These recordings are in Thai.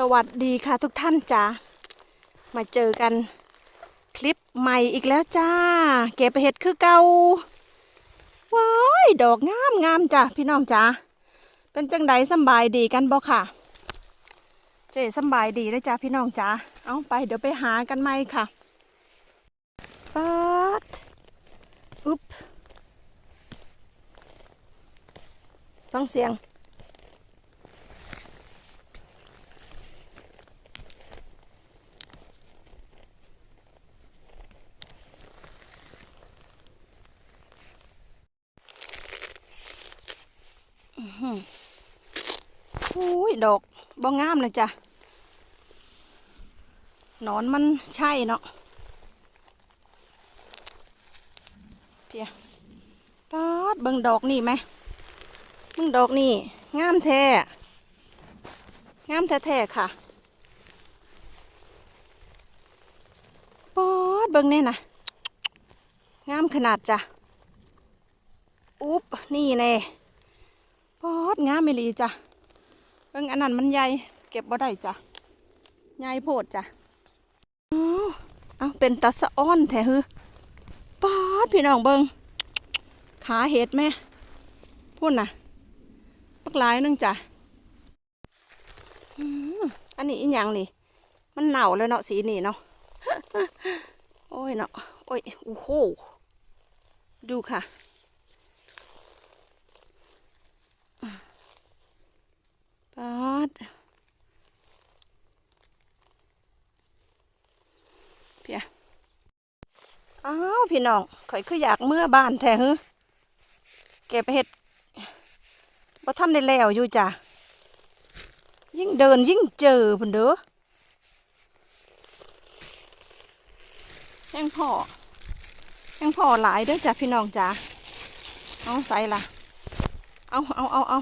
สวัสดีค่ะทุกท่านจ้ามาเจอกันคลิปใหม่อีกแล้วจ้า เก็บเห็ดคือเก่าว้ายดอกงามงามจ้าพี่น้องจ้าเป็นจังใดสบายดีกันบ่ค่ะ เจสบายดีเลยจ้าพี่น้องจ้าเอาไปเดี๋ยวไปหากันไหมค่ะปัดอุ๊บฟังเสียง อุ้ยดอกบ่งามเลยจ้ะนอนมันใช่เนาะเพียปาดเบิ่งดอกนี่ไหมเบิ่งดอกนี่งามแท้งามแท้ๆค่ะปาดเบิ่งแน่นะงามขนาดจ้ะอุ๊บนี่แน่ปาดงามไม่ลีจ้ะ เบิ่งอันนั้นมันใหญ่เก็บบ่ได้จ้ะใหญ่โพดจ้ะอ๋อเอาเป็นตาสะอ้อนแท้ฮือป๊าดพี่น้องเบิงขาเห็ดแม่พุ่นน่ะปักหลายนึงจ้ะอันนี้อีหยังนี่ มันเน่าแล้วเนาะสีนี่เนาะโอ้ยเนาะโอ้ยโอ้โหดูค่ะ ปาดเพียอ้าวพี่น้องข่อยคืออยากเมื่อบ้านแท้ฮึเก็บเห็ดบ่ท่านได้แล้วอยู่จ้ะ ยิ่งเดินยิ่งเจอพุ่นเด้อยังพ่อยังพอหลายเด้อจ้ะพี่น้องจ้ะเอาใส่ละเอาเอาเอาเอา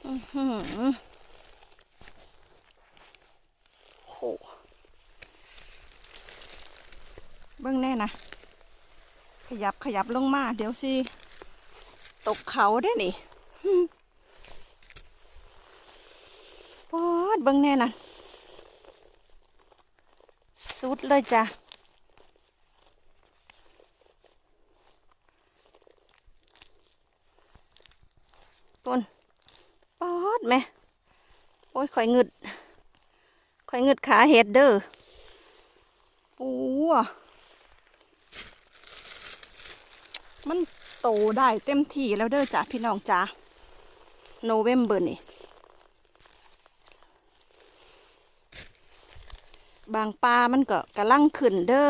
อือหือ โหเบื้องแน่นะ ขยับขยับลงมา เดี๋ยวสิ ตกเขาได้นี่ปอดเบื้องแน่นะสุดเลยจ้ะต้น ปอดแม่โอ้ยข่อยงึดข่อยงึดขาเห็ดเด้อโอ้มันโตได้เต็มที่แล้วเด้อจ้ะพี่น้องจ้าโนเวมเบอร์นี่ บางปลามันก็กำลังขึ้นเด้อ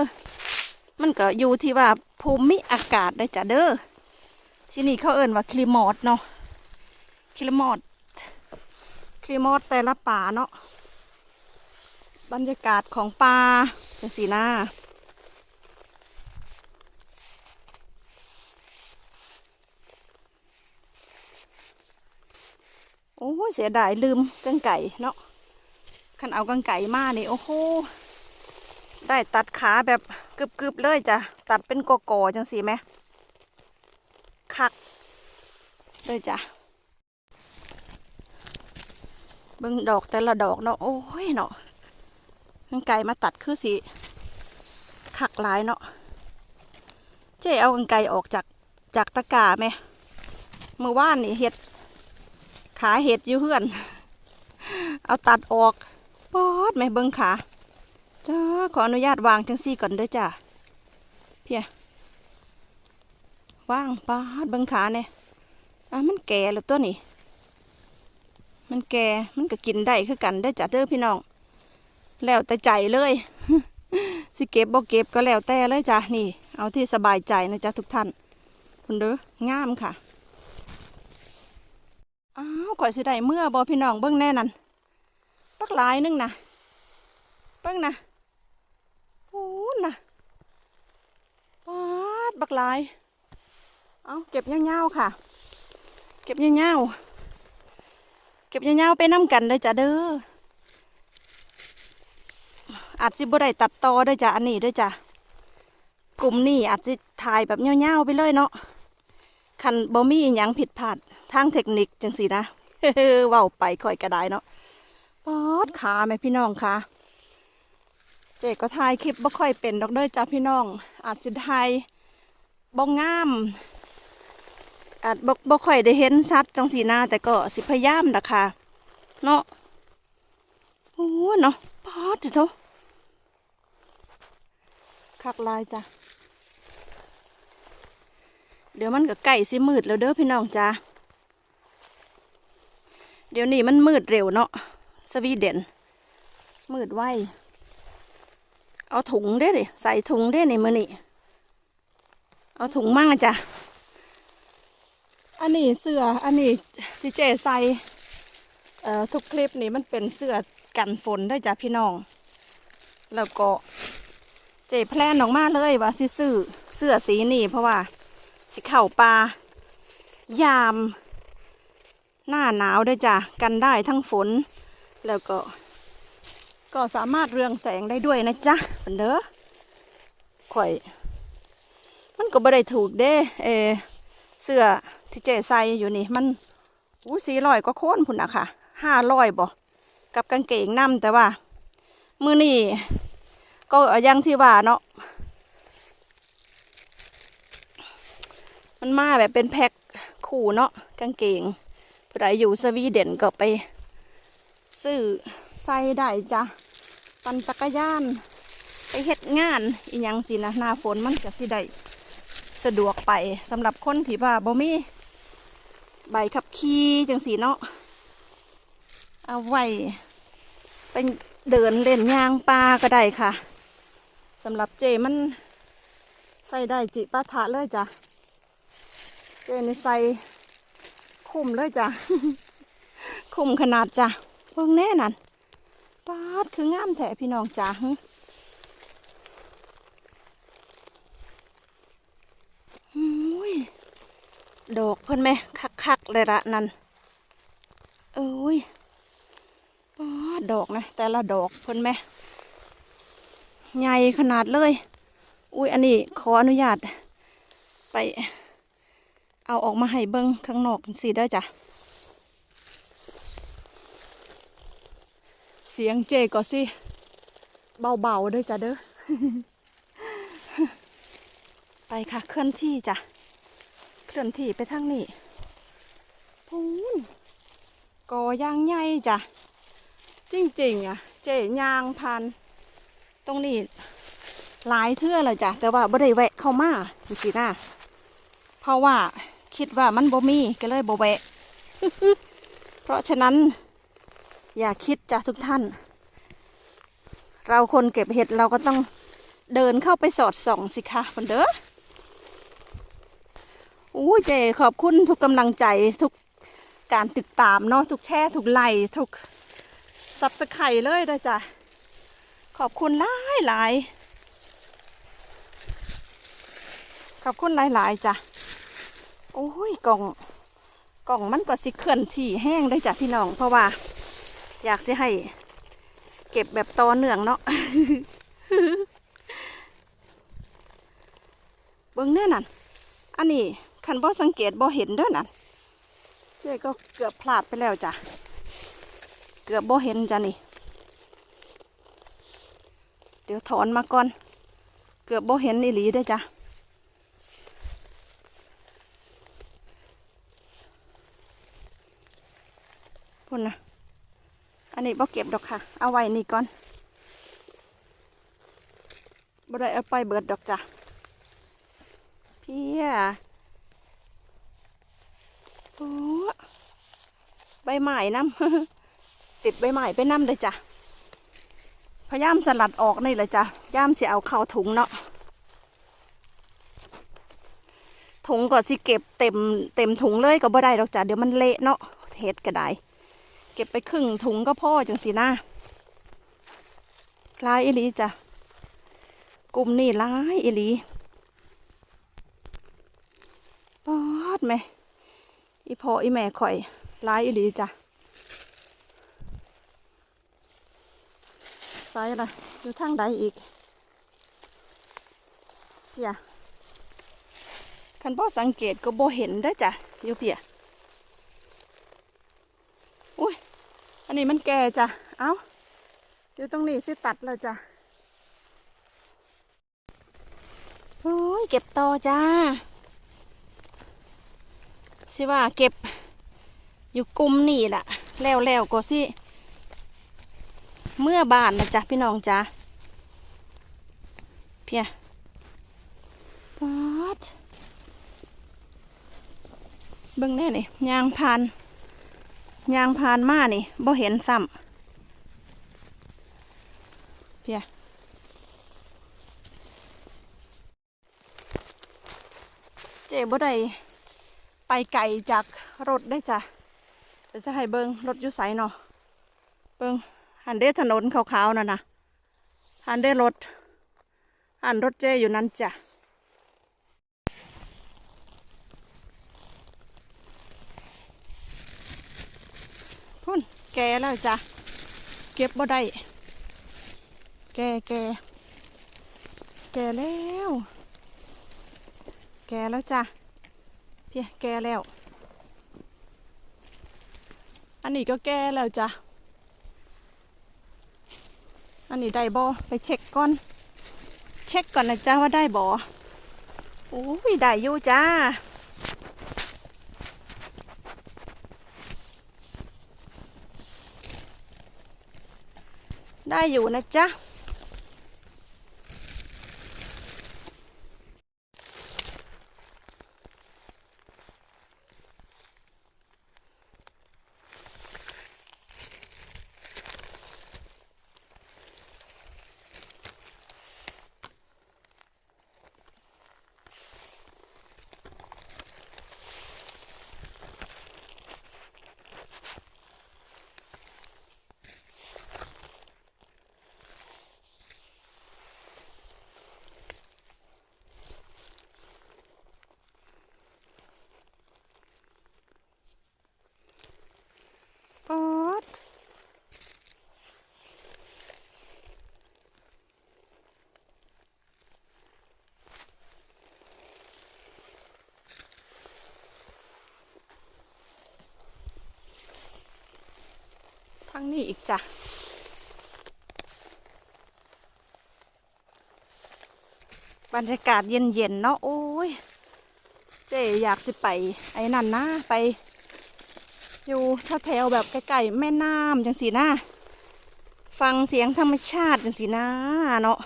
มันก็อยู่ที่ว่าภูมิอากาศได้จ้ะเด้อ ที่นี่เขาเอิ่นว่าคลิมอดเนาะคลิมอด คลิมอดแต่ละป่าเนาะบรรยากาศของป่าจังสีหน้าโอ้เสียดายลืมกังไก่เนาะขันเอากังไก่มานี่โอ้โหได้ตัดขาแบบกึบๆเลยจ้ะตัดเป็นกอกอๆจังสีไหมคักเลยจ้ะ เบิ่งดอกแต่ละดอกเนาะโอ้ยเนาะกังไก่มาตัดคือสิขักหลายเนาะเจ๊เอากังไก่ออกจากจากตะกร้าไหมเมื่อวานนี่เห็ด ขาเห็ดอยู่เพื่อน เอาตัดออกปอดไหมเบิ่งขาจ้าขออนุญาตวางจังซี่ก่อนเด้อจ้าเพียว่างปาดเบิ่งขาเนี่ยอะมันแก่แล้วตัวนี้ มันแก่มันก็กินได้คือกันได้จ้ะเด้อพี่น้อง แล้วแต่ใจเลย สิเก็บบ่เก็บก็แล้วแต่เลยจ้ะนี่ เอาที่สบายใจนะจ๊ะทุกท่านคุณเด้องามค่ะอ้าวก่อยสิได้เมื่อบ่พี่น้องเบิ่งแน่นั่นปักหลายนึงนะเบิ่งนะโอ้นะปาดบักหลาย เอาเก็บเงาวๆค่ะ เก็บเงาวๆ เก็บยาวๆไปน้ำกันเลยจ้ะเด้ออาจสิบ่ได้ตัดต่อด้วยจ้ะอันนี้ด้วยจ้ะกลุ่มนี้อาจจะถ่ายแบบยาวๆไปเลยเนาะคันบ่มีอิหยังผิดพลาดทางเทคนิคจังสีนะเว้าไปค่อยกระไดเนาะปอดขาแม่พี่น้องคะเจก็ถ่ายคลิปบ่ค่อยเป็นดอกเด้อจ้าพี่น้อง อาจจะถ่ายบ่งาม อาจบ่บ่ค่อยได้เห็นชัดจังสีหน้าแต่ก็สิพยายามนะคะเนาะโอ้เนาะปอดเถอะคักลายจ้ะเดี๋ยวมันก็ใกล้สิมืดแล้วเด้อพี่น้องจ้าเดี๋ยวนี้มันมืดเร็วเนาะสวีเดน มืดไวเอาถุงได้ดิใส่ถุงได้ในมือนี่เอาถุงมั่งจ้ะ อันนี้เสื้ออันนี้ที่เจใส่เอ่อทุกคลิปนี้มันเป็นเสื้อกันฝนได้จ้ะพี่น้อง แล้วก็เจแพลนออกมาเลยว่าสิซื้อเสื้อสีนี้เพราะว่า สิเข่าปลายาม หน้าหนาวได้จ้ะกันได้ทั้งฝน แล้วก็ ก็สามารถเรืองแสงได้ด้วยนะจ๊ะเป็นเด้อข่อย มันก็บ่ได้ถูกเด้ เอเสื้อ ที่เจใส่อยู่นี่มันอู้สี่ร้อยก็โค่นพุ่นนะค่ะห้าร้อยบ่กับกางเกงน้ำแต่ว่า มือนี่ก็ยังที่ว่าเนาะมันมาแบบเป็นแพ็คคู่เนาะกางเกงผู้ใดอยู่สวีเดนก็ไป ซื้อใส่ได้จ้ะปั่นจักรยาน ไปเฮ็ดงานอีหยังสินะหน้าฝนมันจะสิได้สะดวกไปสำหรับคนที่ว่าบ่มี ใบขับขี่จังสีเนาะเอาไว้ไปเดินเล่นยางปลาก็ได้ค่ะสำหรับเจมันใส่ได้จิปาถะเลยจ้ะเจนี่ใส่คุ้มเลยจ้ะคุ้มขนาดจ้ะเพิ่งแน่นั่นปาดคืองามแถพี่น้องจ้ะหึอุ้ย ดอกเพิ่นไหมคักๆเลยละนั่นเอ้ยปาดดอกนะแต่ละดอกเพิ่นไหมใหญ่ขนาดเลย อุ้ยอันนี้ขออนุญาต ไป เอาออกมาให้เบิ้งข้างนอกสิได้จ้ะ เสียงเจก็สิเบาๆเด้วยจ้ะเด้อ ไปค่ะเคลื่อนที่จ้ะ เคลื่อนที่ไปทางนี้พูนกอยางใหญ่จ้ะจริงๆอะ เจยางพัน ตรงนี้หลายเทื่อเลยจ้ะ แต่ว่าบ่ได้แวะเข้ามาสินะเพราะว่าคิดว่ามันบ่มีก็เลยบ่แวะ เพราะฉะนั้น อย่าคิดจ้ะทุกท่าน เราคนเก็บเห็ดเราก็ต้องเดินเข้าไปสอดส่องสิคะมันเด้อ อู้เจขอบคุณทุกกำลังใจทุกการติดตามเนาะทุกแช่ทุกไลค์ทุกซับสไครเลยด้วยจ้ะขอบคุณหลายหลายขอบคุณหลายหลายจ้ะโอ้ยกล่องกล่องมันก็สิเคลื่อนที่แห้งได้จ้ะพี่น้อง เพราะว่า อยากสิให้ เก็บแบบต่อเนื่องเนาะเบิ่งแน่นั่นอันนี้ คันบ่สังเกตบ่เห็นเด้อนั่นเจ๊ก็เกือบพลาดไปแล้วจ้ะ เกือบบ่เห็นจ้ะนี่ เดี๋ยวถอนมาก่อน เกือบบ่เห็นอีหลีเด้จ้ะพุ่นนะอันนี้บ่เก็บดอกค่ะ เอาไว้นี่ก่อนบ่ได้เอาไปเบิดดอกจ้ะเพี่ย ใบไม้น้ำติดใบไม้ไปน้ำเลยจ้ะพยายามสลัดออกนี่เลยจ้ะย่ามเสิเอาเข้าถุงเนาะถุงก็สิเก็บเต็มเต็มถุงเลยก็บ่ได้ดอกจ้ะเดี๋ยวมันเละเนาะเฮ็ดก็ได้เก็บไปครึ่งถุงก็พ่อจังสีหน้าลายอิลีจ้ะกลุ่มนี่ลายอิลีปอดไหม อีพออีแม่ข่อยลายอิลีจ้ะใส่อะไรอยู่ทางใดอีกเพียคันบ่อสังเกตก็บ่เห็นได้จ้ะอยู่เปียอุ้ยอันนี้มันแก่จ้ะ เอ้า อยู่ตรงนี้สิตัดแล้วจ้ะโอ้ยเก็บต่อจ้า สิว่าเก็บอยู่กลุ่มนี่ล่ะแล้วแล้วก็สิ เมื่อบานนะจ๊ะพี่น้องจ้าเพียปอดเบิ่งแน่นี่ยางพานยางพานมานี่บ่เห็นซ้ำเพียเจ๊บ่ได้ ไปไกลจากรถได้จ้ะเดี๋ยวจะให้เบิงรถยู่ไสเนาะเบิงหันเด้ถนนขาวๆนั่นนะหันเด้รถหันรถเจอยู่นั่นจ้ะพุ่นแกแล้วจ้ะเก็บบ่ได้ แกแกแกแล้ว แกแล้วจ้ะ พียแกแล้ว อันนี้ก็แกแล้วจ้ะ อันนี้ได้บ่ไปเช็คก่อน เช็คก่อนนะจ้าว่าได้บ่โอ้ยได้อยู่จ้าได้อยู่นะจ๊ะ ปอด ทางนี้อีกจ้ะบรรยากาศเย็นๆเนาะโอ้ย เจ๊อยากสิไป ไอ้นั่นนะไป อยู่แถวๆแบบใกล้ๆแม่น้ำจังสีนะฟังเสียงธรรมชาติจังสีนะเนาะ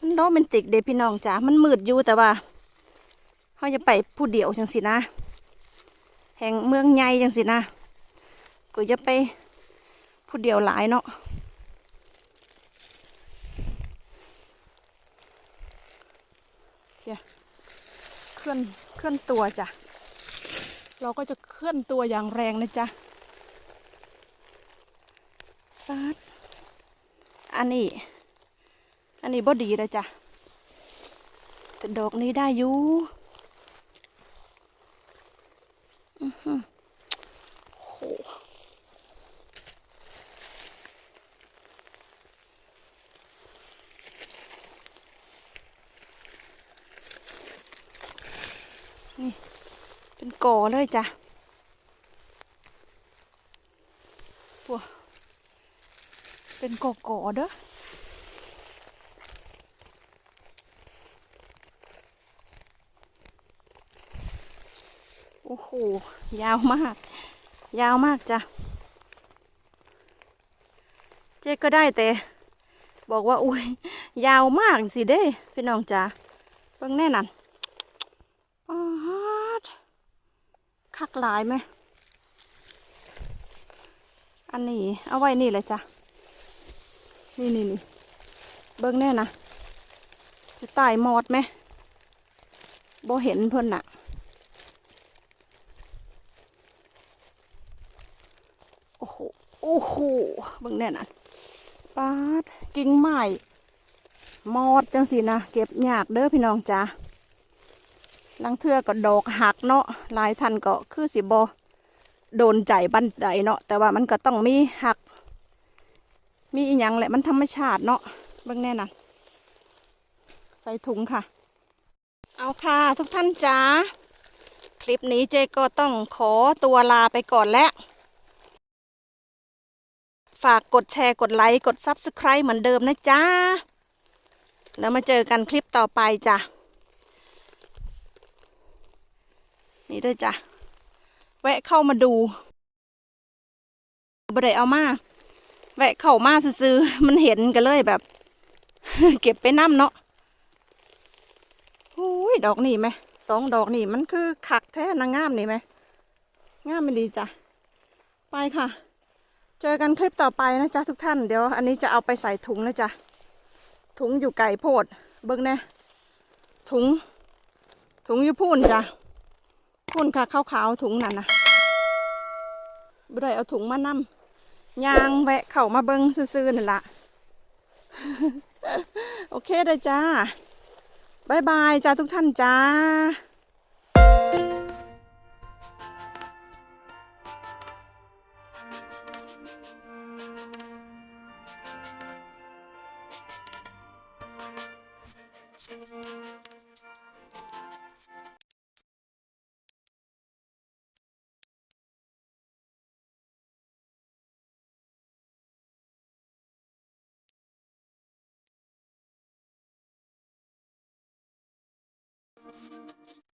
มันโรแมนติกเด้พี่น้องจ๋ามันมืดอยู่แต่ว่าเขาจะไปผู้เดียวจังสีนะ แห่งเมืองใหญ่จังสีนะก็จะไป ผู้เดียวหลายเนาะเียเคลื่อนเคลื่อนตัวจ้ะ เราก็จะเคลื่อนตัวอย่างแรงนะจ๊ะปัดอันนี้ อันนี้บอดีเลยจ้ะแต่ดอกนี้ได้อยู่อื้อหือโหนี่ เป็น ก่อเลยจ้ะปัวเป็นก่อก่อๆเด้อโอ้โห ยาวมาก ยาวมากจ้ะ เจ๊ก็ได้แต่ บอกว่าอุ้ย ยาวมากสิเด้ พี่น้องจ้ะเบิ่งแน่นันป๊าด คัก หลายไหม อันนี้ เอาไว้นี่เลยจ้ะ นี่นี่นี่เบิ้งแน่นะจะตายหมอดไหมบ่เห็นเพิ่นน่ะ โอ้โห โอ้โห เบิ้งแน่น่ะปาดกิ่งไม้มอดจังสินะ เก็บยากเด้อพี่น้องจ้า ลังเทือก็ดอกหักเนาะหลายทันก็คือสิบอโดนใจบันไดเนาะแต่ว่ามันก็ต้องมีหัก มีอีหยังแหละมันธรรมชาติเนาะเบิ่งแน่น่ะใส่ถุงค่ะ เอาค่ะทุกท่านจ้าคลิปนี้เจก็ต้องขอตัวลาไปก่อนแล้วฝากกดแชร์กดไลค์กด Subscribe เหมือนเดิมนะจ้าแล้วมาเจอกันคลิปต่อไปจ้ะ นี่ด้วยจ้ะ แวะเข้ามาดูบดเอามา แวะเข้ามาซื้อๆมันเห็นกันเลยแบบ เก็บไปน้ำเนาะโอ้ยดอกนี่ไหมสองดอกนี่มันคือขักแท้นางงามนี่ไหมงามไม่ดีจ้ะ ไปค่ะ เจอกันคลิปต่อไปนะจ๊ะทุกท่านเดี๋ยว อันนี้จะเอาไปใส่ถุงนะจ๊ะ ถุงอยู่ไก่โพด เบิ้งแน่ถุง ถุงอยู่พูนจ้ะ พุ่นค่ะขาวๆถุงนั่นนะบ่ได้เอาถุงมานำยางแวะเข่ามาเบิ้งซื่อๆนั่นละโอเคได้จ้าบายบายจ้าทุกท่านจ้า うん。